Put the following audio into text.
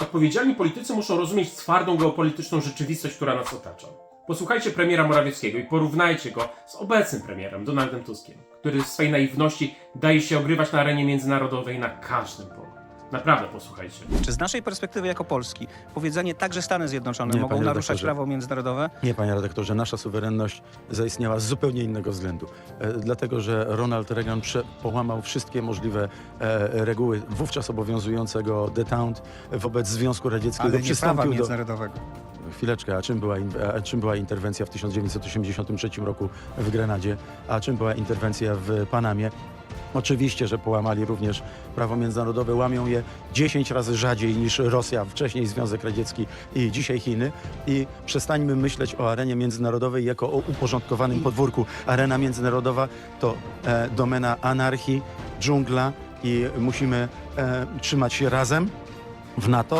Odpowiedzialni politycy muszą rozumieć twardą geopolityczną rzeczywistość, która nas otacza. Posłuchajcie premiera Morawieckiego i porównajcie go z obecnym premierem Donaldem Tuskiem, który w swej naiwności daje się ogrywać na arenie międzynarodowej na każdym polu. Naprawdę posłuchajcie. Czy z naszej perspektywy jako Polski powiedzenie także Stany Zjednoczone Nie, mogą panie naruszać redaktorze. prawo międzynarodowe? Nie, panie redaktorze, nasza suwerenność zaistniała z zupełnie innego względu. E, dlatego, że Ronald Reagan prze, połamał wszystkie możliwe e, reguły wówczas obowiązującego detente wobec Związku Radzieckiego. Ale nie prawa Przystąpił do... międzynarodowego. Chwileczkę, a czym, była, in- a czym była interwencja w 1983 roku w Grenadzie, a czym była interwencja w Panamie? Oczywiście, że połamali również prawo międzynarodowe, łamią je 10 razy rzadziej niż Rosja, wcześniej Związek Radziecki i dzisiaj Chiny. I przestańmy myśleć o arenie międzynarodowej jako o uporządkowanym podwórku. Arena międzynarodowa to e, domena anarchii, dżungla i musimy e, trzymać się razem w NATO,